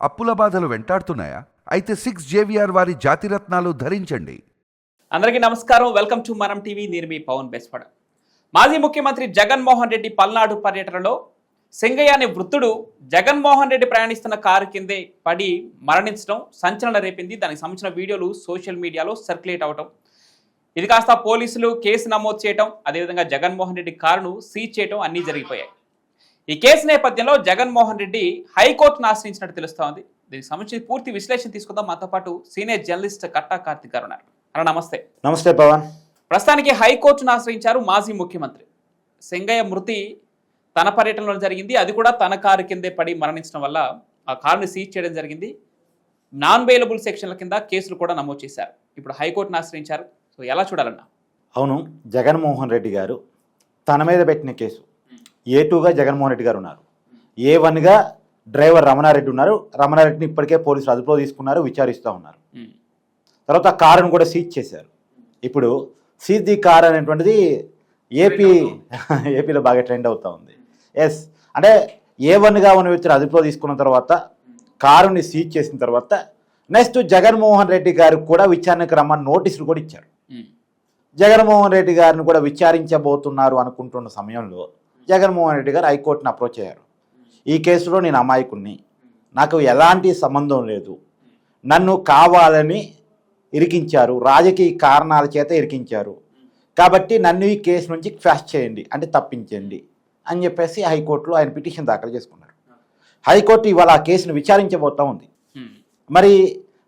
అప్పుల బాధలు వెంటాడుతున్నాయా? అయితే సిక్స్ జేవిఆర్ వారి జాతిరత్నాలు ధరించండి. అందరికీ నమస్కారం. Welcome to Manam TV. నేను మీ పవన్ బెస్పడ మాజీ ముఖ్యమంత్రి జగన్మోహన్ రెడ్డి పల్నాడు పర్యటనలో సింగయ్య అనే వృత్తుడు జగన్మోహన్ రెడ్డి ప్రయాణిస్తున్న కారు కిందే పడి మరణించడం సంచలన రేపింది. దానికి సంబంధించిన వీడియోలు సోషల్ మీడియాలో సర్క్యులేట్ అవటం. ఇది కాస్త పోలీసులు కేసు నమోదు చేయటం అదేవిధంగా జగన్మోహన్ రెడ్డి కారును సీజ్ చేయటం అన్నీ జరిగిపోయాయి. ఈ కేసు నేపథ్యంలో జగన్మోహన్ రెడ్డి హైకోర్టును ఆశ్రయించినట్టు తెలుస్తోంది. దీనికి సంబంధించి పూర్తి విశ్లేషణ తీసుకుందాం. మాతో పాటు సీనియర్ జర్నలిస్ట్ కట్టా కార్తిక్ గారు ఉన్నారు. అన్న నమస్తే. నమస్తే పవన్. ప్రస్తుతానికి హైకోర్టును ఆశ్రయించారు మాజీ ముఖ్యమంత్రి. సింగయ్య మృతి తన పర్యటనలో జరిగింది. అది కూడా తన కారు కిందే పడి మరణించడం వల్ల ఆ కారుని సీజ్ చేయడం జరిగింది. నాన్ బెయిలబుల్ సెక్షన్ల కింద కేసులు కూడా నమోదు చేశారు. ఇప్పుడు హైకోర్టును ఆశ్రయించారు. సో ఎలా చూడాలన్నా? అవును జగన్మోహన్ రెడ్డి గారు తన మీద పెట్టిన కేసు. ఏ టూగా జగన్మోహన్ రెడ్డి గారు ఉన్నారు. ఏ వన్గా డ్రైవర్ రమణారెడ్డి ఉన్నారు. రమణారెడ్డిని ఇప్పటికే పోలీసులు అదుపులో తీసుకున్నారు విచారిస్తూ ఉన్నారు. తర్వాత కారును కూడా సీజ్ చేశారు. ఇప్పుడు సీజ్ ది కార్ అనేటువంటిది ఏపీ ఏపీలో బాగా ట్రెండ్ అవుతా ఉంది. ఎస్ అంటే ఏ వన్గా ఉన్న వ్యక్తిని అదుపులో తీసుకున్న తర్వాత కారుని సీజ్ చేసిన తర్వాత నెక్స్ట్ జగన్మోహన్ రెడ్డి గారికి కూడా విచారణకు రమ్మని నోటీసులు కూడా ఇచ్చారు. జగన్మోహన్ రెడ్డి గారిని కూడా విచారించబోతున్నారు అనుకుంటున్న సమయంలో జగన్మోహన్ రెడ్డి గారు హైకోర్టును అప్రోచ్ అయ్యారు. ఈ కేసులో నేను అమాయకుణ్ణి. నాకు ఎలాంటి సంబంధం లేదు. నన్ను కావాలని ఇరికించారు. రాజకీయ కారణాల చేత ఇరికించారు. కాబట్టి నన్ను ఈ కేసు నుంచి క్వాష్ చేయండి. అంటే తప్పించండి అని చెప్పేసి హైకోర్టులో ఆయన పిటిషన్ దాఖలు చేసుకున్నారు. హైకోర్టు ఇవాళ ఆ కేసును విచారించబోతా ఉంది. మరి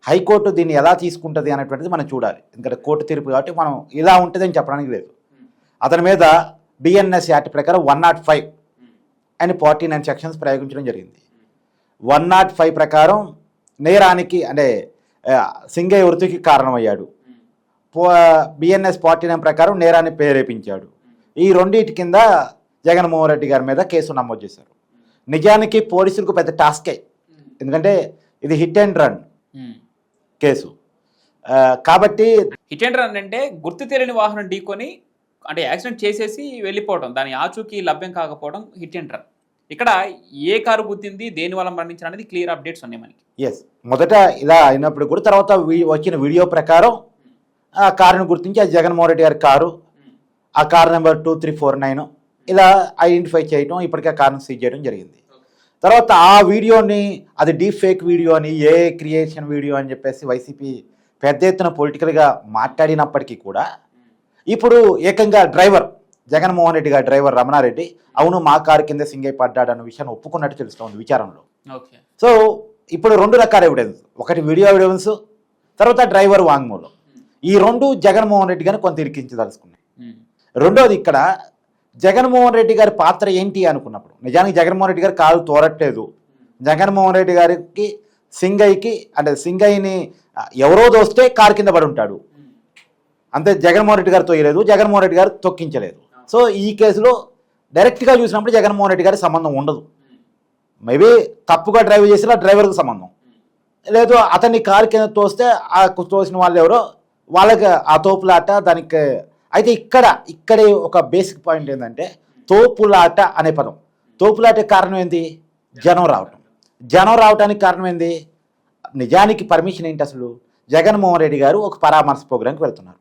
హైకోర్టు దీన్ని ఎలా తీసుకుంటుంది అనేటువంటిది మనం చూడాలి. ఎందుకంటే కోర్టు తీర్పు కాబట్టి మనం ఇలా ఉంటుందని చెప్పడానికి లేదు. అతని మీద బిఎన్ఎస్ యాక్ట్ ప్రకారం వన్ నాట్ ఫైవ్ అని ఫార్టీ నైన్ సెక్షన్స్ ప్రయోగించడం జరిగింది. వన్ నాట్ ఫైవ్ ప్రకారం నేరానికి అంటే సింగయ్య వృత్తికి కారణమయ్యాడు. బిఎన్ఎస్ ఫార్టీ నైన్ ప్రకారం నేరాన్ని ప్రేరేపించాడు. ఈ రెండింటి కింద జగన్మోహన్ రెడ్డి గారి మీద కేసు నమోదు చేశారు. నిజానికి పోలీసులకు పెద్ద టాస్కే. ఎందుకంటే ఇది హిట్ అండ్ రన్. కేసు. కాబట్టి హిట్ అండ్ రన్ అంటే గుర్తు తెలియని వాహనం ఢీకొని అంటే యాక్సిడెంట్ చేసేసి వెళ్ళిపోవడం దాని ఆచూకీ లభ్యం కాకపోవడం హిట్ అండ్ రన్. ఇక్కడ ఏ కారు గుద్దింది దేని వల్ల మరణించారు అనేది క్లియర్ అప్డేట్స్ ఉన్నాయి మనకి. ఎస్ మొదట ఇలా అయినప్పుడు కూడా తర్వాత వీ- వచ్చిన వీడియో ప్రకారం ఆ కారును గుర్తించి అది జగన్మోహన్ రెడ్డి గారి కారు ఆ car number two three four nine ఇలా ఐడెంటిఫై చేయడం ఇప్పటికే కారును సీజ్ చేయడం జరిగింది. తర్వాత ఆ వీడియోని అది డీప్ ఫేక్ వీడియో అని ఏ క్రియేషన్ వీడియో అని చెప్పేసి వైసీపీ పెద్ద ఎత్తున పొలిటికల్గా మాట్లాడినప్పటికీ కూడా ఇప్పుడు ఏకంగా డ్రైవర్ జగన్మోహన్ రెడ్డి గారి డ్రైవర్ రమణారెడ్డి అవును మా కారు కింద సింగై పడ్డాడు అన్న విషయాన్ని ఒప్పుకున్నట్టు తెలుస్తోంది విచారణలో. సో ఇప్పుడు రెండు రకాల ఎవిడెన్స్ ఒకటి వీడియో ఎవిడెన్స్ తర్వాత డ్రైవర్ వాంగ్మూలం. ఈ రెండు జగన్మోహన్ రెడ్డి గారిని కొంత ఇరికించదలుచుకున్నాయి. రెండోది ఇక్కడ జగన్మోహన్ రెడ్డి గారి పాత్ర ఏంటి అనుకున్నప్పుడు? నిజానికి జగన్మోహన్ రెడ్డి గారు కాలు తోరట్లేదు. జగన్మోహన్ రెడ్డి గారికి సింగయ్యకి అంటే సింగయ్యని ఎవరో దోస్తే కారు కింద పడి ఉంటాడు. అంతే జగన్మోహన్ రెడ్డి గారు తోయలేదు జగన్మోహన్ రెడ్డి గారు తొక్కించలేదు. సో ఈ కేసులో డైరెక్ట్గా చూసినప్పుడు జగన్మోహన్ రెడ్డి గారి సంబంధం ఉండదు. మేబీ తప్పుగా డ్రైవ్ చేసిన డ్రైవర్కి సంబంధం. లేదు అతన్ని కారు కింద తోస్తే ఆ తోసిన వాళ్ళు ఎవరో వాళ్ళకి ఆ తోపులాట దానికి అయితే ఇక్కడ ఇక్కడే ఒక బేసిక్ పాయింట్ ఏంటంటే తోపులాట అనే పదం. తోపులాట కారణం ఏంటి? జనం రావటం. జనం రావటానికి కారణం ఏంది? నిజానికి పర్మిషన్ ఏంటి అసలు? జగన్మోహన్ రెడ్డి గారు ఒక పరామర్శ ప్రోగ్రాంకి వెళ్తున్నారు.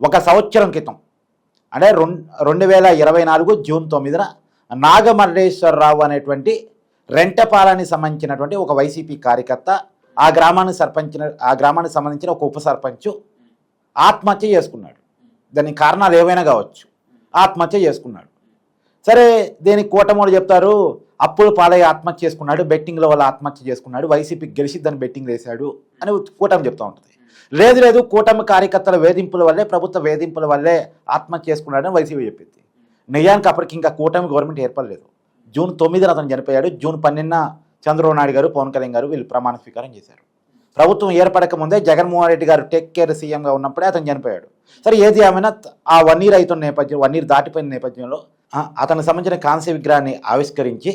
ఒక సంవత్సరం క్రితం అంటే రెండు రెండు వేల ఇరవై నాలుగు జూన్ తొమ్మిదిన నాగమల్లేశ్వరరావు అనేటువంటి రెంటపాలని సంబంధించినటువంటి ఒక వైసీపీ కార్యకర్త ఆ గ్రామానికి సర్పంచిన ఆ గ్రామానికి సంబంధించిన ఒక ఉప సర్పంచ్ ఆత్మహత్య చేసుకున్నాడు. దానికి కారణాలు ఏవైనా కావచ్చు. ఆత్మహత్య చేసుకున్నాడు. సరే దీనికి కూటమోడు చెప్తారు అప్పుల పాలయ్య ఆత్మహత్య చేసుకున్నాడు బెట్టింగ్లో వల్ల ఆత్మహత్య చేసుకున్నాడు వైసీపీకి గెలిచిద్దని బెట్టింగ్ వేశాడు అని కూటమి చెప్తూ ఉంటుంది. లేదు లేదు కూటమి కార్యకర్తల వేధింపుల వల్లే ప్రభుత్వ వేధింపుల వల్లే ఆత్మహత్య చేసుకున్నాడని వైసీపీ చెప్పింది. నిజానికి అప్పటికి ఇంకా కూటమి గవర్నమెంట్ ఏర్పడలేదు. జూన్ తొమ్మిదిన అతను చనిపోయాడు జూన్ పన్నెండున చంద్రబాబు నాయుడు గారు పవన్ కళ్యాణ్ గారు వీళ్ళు ప్రమాణ స్వీకారం చేశారు. ప్రభుత్వం ఏర్పడక ముందే జగన్మోహన్ రెడ్డి గారు టేక్ కేర్ సీఎంగా ఉన్నప్పుడే అతను చనిపోయాడు. సరే ఏది ఏమైనా ఆ వన్ ఇయర్ అవుతున్న నేపథ్యం వన్ ఇయర్ దాటిపోయిన నేపథ్యంలో అతనికి సంబంధించిన కాంస్య విగ్రహాన్ని ఆవిష్కరించి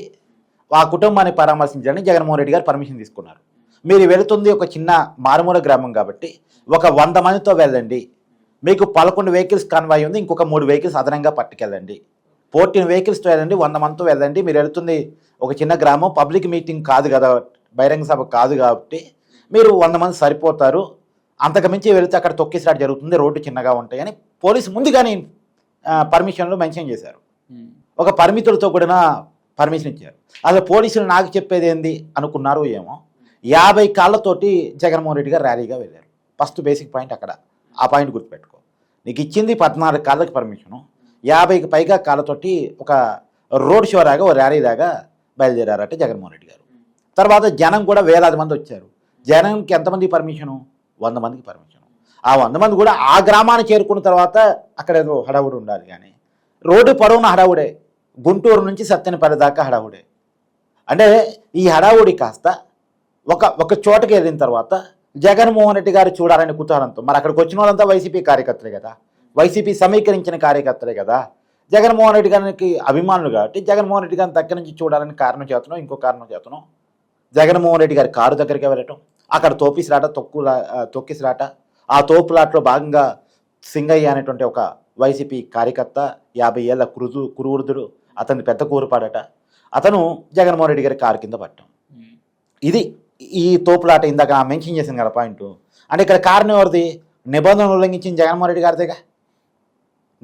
ఆ కుటుంబాన్ని పరామర్శించడానికి జగన్మోహన్ రెడ్డి గారు పర్మిషన్ తీసుకున్నారు. మీరు వెళుతుంది ఒక చిన్న మారుమూల గ్రామం కాబట్టి ఒక వంద మందితో వెళ్ళండి. మీకు పదకొండు వెహికల్స్ కన్వాయ్ ఉంది ఇంకొక మూడు వెహికల్స్ అదనంగా పట్టుకెళ్ళండి. ఫోర్టీన్ వెహికల్స్తో వెళ్ళండి వంద మందితో వెళ్ళండి. మీరు వెళుతుంది ఒక చిన్న గ్రామం పబ్లిక్ మీటింగ్ కాదు కదా బహిరంగ సభ కాదు కాబట్టి మీరు వంద మంది సరిపోతారు. అంతకు మించి వెళితే అక్కడ తొక్కిసలాట జరుగుతుంది రోడ్డు చిన్నగా ఉంటాయని పోలీసు ముందుగానే పర్మిషన్లు మెన్షన్ చేశారు. ఒక పరిమితులతో కూడిన పర్మిషన్ ఇచ్చారు. అసలు పోలీసులు నాకు చెప్పేది ఏంది అనుకున్నారు ఏమో యాభై కాళ్ళతోటి జగన్మోహన్ రెడ్డి గారు ర్యాలీగా వెళ్ళారు. ఫస్ట్ బేసిక్ పాయింట్ అక్కడ. ఆ పాయింట్ గుర్తుపెట్టుకో. నీకు ఇచ్చింది పద్నాలుగు కాళ్ళకి పర్మిషను యాభైకి పైగా కాళ్ళతోటి ఒక రోడ్ షో లాగా ఓ ర్యాలీ లాగా బయలుదేరారట జగన్మోహన్ రెడ్డి గారు. తర్వాత జనం కూడా వేలాది మంది వచ్చారు. జనంకి ఎంతమంది పర్మిషను వంద మందికి పర్మిషను ఆ వంద మంది కూడా ఆ గ్రామాన్ని చేరుకున్న తర్వాత అక్కడ ఏదో హడావుడు ఉండాలి కానీ రోడ్డు పొడవున హడావుడే. గుంటూరు నుంచి సత్యనపల్లి దాకా హడావుడే. అంటే ఈ హడావుడి కాస్త ఒక ఒక చోటకి వెళ్ళిన తర్వాత జగన్మోహన్ రెడ్డి గారు చూడాలని కుతూహలంతో మరి అక్కడికి వచ్చిన వాళ్ళంతా వైసీపీ కార్యకర్తలే కదా. వైసీపీ సమీకరించిన కార్యకర్తలే కదా. జగన్మోహన్ రెడ్డి గారికి అభిమానులు కాబట్టి జగన్మోహన్ రెడ్డి గారిని దగ్గర నుంచి చూడాలని కారణం చేతనం ఇంకో కారణం చేతనం జగన్మోహన్ రెడ్డి గారి కారు దగ్గరికి వెళ్ళటం అక్కడ తోపిసిరాట తొక్కులా ఆ, తొక్కిసిరాట ఆ తోపులాట్లో భాగంగా సింగయ్య అనేటువంటి ఒక వైసీపీ కార్యకర్త యాభై ఏళ్ళ కురుదు కురువృద్ధుడు అతని పెద్ద కూరపాడట. అతను జగన్మోహన్ రెడ్డి గారి కారు కింద పట్టం ఇది ఈ తోపులాట ఇందాక మెన్షన్ చేసింది కదా పాయింట్ అంటే ఇక్కడ కారణం ఎవరిది? నిబంధనలు ఉల్లంఘించిన జగన్మోహన్ రెడ్డి గారిదేగా?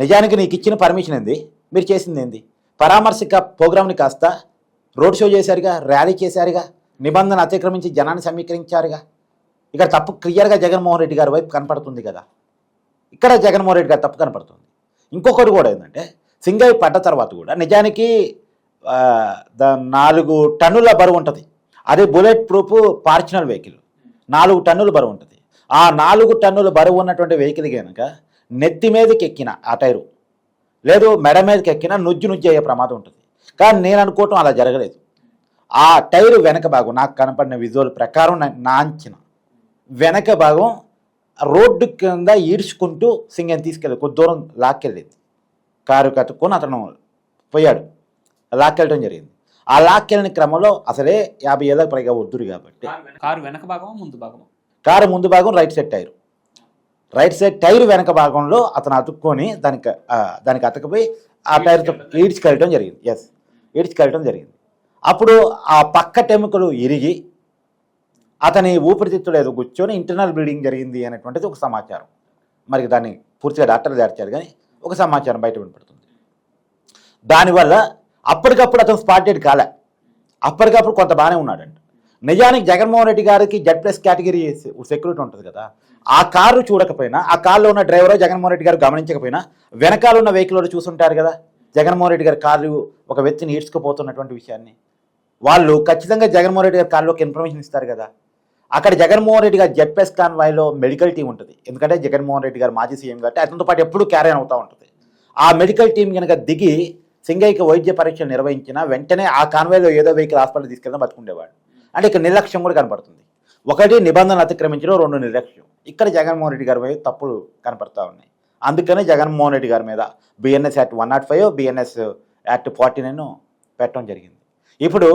నిజానికి నీకు ఇచ్చిన పర్మిషన్ ఏంది? మీరు చేసింది ఏంది? పరామర్శక ప్రోగ్రామ్ని కాస్త రోడ్ షో చేశారుగా ర్యాలీ చేశారుగా నిబంధన అతిక్రమించి జనాన్ని సమీకరించారుగా? ఇక్కడ తప్పు క్లియర్గా జగన్మోహన్ రెడ్డి గారి వైపు కనపడుతుంది కదా. ఇక్కడ జగన్మోహన్ రెడ్డి గారి తప్పు కనపడుతుంది. ఇంకొకటి కూడా ఏంటంటే సింగయ్య పడ్డ తర్వాత కూడా నిజానికి నాలుగు టన్నుల బరువు ఉంటుంది. అదే బుల్లెట్ ప్రూఫ్ పార్చినల్ వెహికల్. నాలుగు టన్నుల బరువు ఉంటుంది. ఆ నాలుగు టన్నుల బరువు ఉన్నటువంటి వెహికల్ కనుక నెత్తి మీదకి ఎక్కిన ఆ టైరు లేదు మెడ మీదకి ఎక్కిన నుజ్జు నుజ్జు అయ్యే ప్రమాదం ఉంటుంది. కానీ నేను అనుకోవటం అలా జరగలేదు. ఆ టైరు వెనక భాగం నాకు కనపడిన విజువల్ ప్రకారం నా- నా అంచనా వెనక భాగం రోడ్డు కింద ఈడ్చుకుంటూ సింగని తీసుకెళ్ళి కొద్ది దూరం లాక్కెళ్ళింది. కారు కట్టుకొని అతను పోయాడు. లాక్కెళ్ళడం జరిగింది. ఆ లాక్కెళ్ళిన క్రమంలో అసలే యాభై ఏళ్ళకి పైగా వద్దురు కాబట్టి. కారు వెనక భాగమా ముందు భాగమా? కారు ముందు భాగం right side tyre. Right side tyre వెనక భాగంలో అతను అతుక్కొని దానికి దానికి అతకపోయి ఆ టైర్తో ఈడ్చుకెళ్ళటం జరిగింది. ఎస్ ఈడ్చుకెళ్ళటం జరిగింది. అప్పుడు ఆ పక్క టెముకలు ఇరిగి అతని ఊపిరితిత్తులు ఏదో కూర్చొని ఇంటర్నల్ బ్లీడింగ్ జరిగింది అనేటువంటిది ఒక సమాచారం. మరి దాన్ని పూర్తిగా డాక్టర్లు చేర్చారు కానీ ఒక సమాచారం బయట వినపడుతుంది. దానివల్ల అప్పటికప్పుడు అతను స్పాటెడ్ కాలే. అప్పటికప్పుడు కొంత బాగానే ఉన్నాడంట. నిజానికి జగన్మోహన్ రెడ్డి గారికి జెడ్ ప్లస్ కేటగిరీ సెక్యూరిటీ ఉంటుంది కదా. ఆ కారు చూడకపోయినా ఆ కారులో ఉన్న డ్రైవర్ జగన్మోహన్ రెడ్డి గారు గమనించకపోయినా వెనకాల ఉన్న వెహికల్ చూసుంటారు కదా. జగన్మోహన్ రెడ్డి గారి కారు ఒక వ్యక్తిని ఈడ్చుకుపోతున్నటువంటి విషయాన్ని. వాళ్ళు ఖచ్చితంగా జగన్మోహన్ రెడ్డి గారి కారులోకి ఇన్ఫర్మేషన్ ఇస్తారు కదా. అక్కడ జగన్మోహన్ రెడ్డి గారు జెడ్ కాన్వాయ్లో మెడికల్ టీం ఉంటుంది. ఎందుకంటే జగన్మోహన్ రెడ్డి గారు మాజీ సీఎం కాబట్టి అతనితో పాటు ఎప్పుడు క్యారీ అవుతూ ఉంటుంది. ఆ మెడికల్ టీం కనుక దిగి సింగయ్యకి వైద్య పరీక్షలు నిర్వహించిన వెంటనే ఆ కాన్వాయ్లో ఏదో వెహికల్ హాస్పిటల్ తీసుకెళ్ళినా బతుకుండేవాడు. అంటే ఇక్కడ నిర్లక్ష్యం కూడా కనపడుతుంది. ఒకటి నిబంధనలు అతిక్రమించడం రెండు నిర్లక్ష్యం. ఇక్కడ జగన్మోహన్ రెడ్డి గారి మీద తప్పులు కనపడతా ఉన్నాయి. అందుకనే జగన్మోహన్ రెడ్డి గారి మీద BNS act one nought five BNS act forty nine పెట్టడం జరిగింది. ఇప్పుడు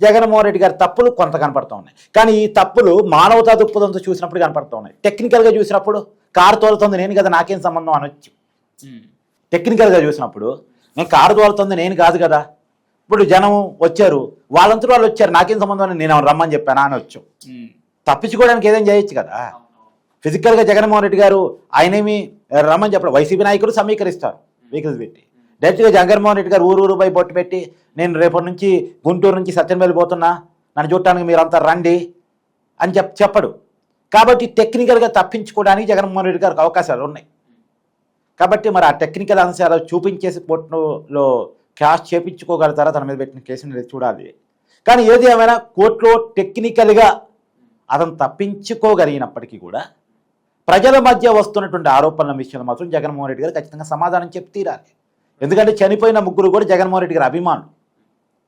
జగన్మోహన్ రెడ్డి గారి తప్పులు కొంత కనపడతా ఉన్నాయి. కానీ ఈ తప్పులు మానవతా దృక్పథంతో చూసినప్పుడు కనపడతా ఉన్నాయి. టెక్నికల్గా చూసినప్పుడు కారు తోలుతుంది నేను కదా నాకేం సంబంధం అనొచ్చు. టెక్నికల్గా చూసినప్పుడు నేను కారు తోలుతుంది నేను కాదు కదా. ఇప్పుడు జనం వచ్చారు వాళ్ళంతా వాళ్ళు వచ్చారు నాకేం సంబంధం అని నేను రమ్మని చెప్పానా అని వచ్చు. ఉమ్. తప్పించుకోవడానికి ఏదైనా చేయొచ్చు కదా. ఫిజికల్గా జగన్మోహన్ రెడ్డి గారు ఆయనేమి రమ్మని చెప్పడం వైసీపీ నాయకులు సమీకరిస్తారు వెహికల్స్ పెట్టి. డైరెక్ట్గా జగన్మోహన్ రెడ్డి గారు ఊరు ఊరుపై బొట్టు పెట్టి నేను రేపటి నుంచి గుంటూరు నుంచి సత్యం వెళ్ళిపోతున్నా నన్ను చూడటానికి మీరంతా రండి అని చెప్ చెప్పడు. కాబట్టి టెక్నికల్గా తప్పించుకోవడానికి జగన్మోహన్ రెడ్డి గారికి అవకాశాలు ఉన్నాయి. కాబట్టి మరి ఆ టెక్నికల్ అంశాలు చూపించేసి కోర్టులో క్యాష్ చేపించుకోగలుగుతారా? తన మీద పెట్టిన కేసుని చూడాలి. కానీ ఏది ఏమైనా కోర్టులో టెక్నికల్గా అతను తప్పించుకోగలిగినప్పటికీ కూడా ప్రజల మధ్య వస్తున్నటువంటి ఆరోపణల విషయంలో మాత్రం జగన్మోహన్ రెడ్డి గారు ఖచ్చితంగా సమాధానం చెప్పి తీరాలి ఎందుకంటే చనిపోయిన ముగ్గురు కూడా జగన్మోహన్ రెడ్డి గారు అభిమానులు.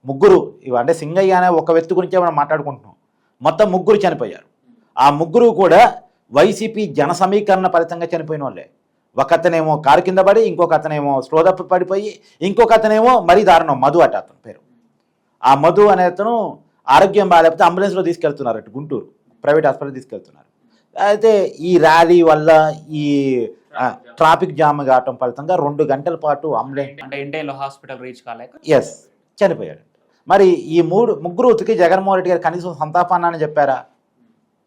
ముగ్గురు అంటే సింగయ్య అనే ఒక వ్యక్తి గురించే మనం మాట్లాడుకుంటున్నాం. మొత్తం ముగ్గురు చనిపోయారు. ఆ ముగ్గురు కూడా వైసీపీ జన సమీకరణ ఫలితంగా చనిపోయిన వాళ్ళే. ఒక అతనేమో కారు కింద పడి ఇంకొక అతనేమో స్లోదప్ప పడిపోయి ఇంకొక అతనేమో మరీ దారుణం మధు అట అతని పేరు. ఆ మధు అనే అతను ఆరోగ్యం బాగాలేకపోతే అంబులెన్స్లో తీసుకెళ్తున్నారు అటు గుంటూరు. ప్రైవేట్ హాస్పిటల్ తీసుకెళ్తున్నారు. అయితే ఈ ర్యాలీ వల్ల ఈ ట్రాఫిక్ జామ్ కావటం ఫలితంగా రెండు గంటల పాటు అంబులెన్స్ అంటే హాస్పిటల్ రీచ్ కాలేక? ఎస్ చనిపోయాడు. మరి ఈ మూడు ముగ్గురు ఉతికి జగన్మోహన్ రెడ్డి గారు కనీసం సంతాపాన్ని అని చెప్పారా?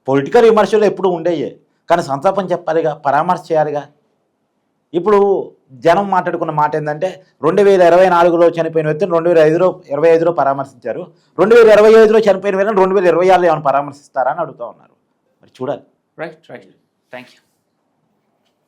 పొలిటికల్ విమర్శలు ఎప్పుడు ఉండేయే. కానీ సంతాపం చెప్పాలిగా పరామర్శ చేయాలిగా? ఇప్పుడు జనం మాట్లాడుకున్న మాట ఏంటంటే రెండు వేల ఇరవై నాలుగులో చనిపోయిన వ్యక్తిని రెండు వేల ఐదులో ఇరవై ఐదులో పరామర్శించారు. రెండు వేల ఇరవై ఐదులో చనిపోయిన వ్యక్తిని రెండు వేల ఇరవై ఆరులో ఏమైనా పరామర్శిస్తారా అని అడుగుతా ఉన్నారు. మరి చూడాలి. Right right thank you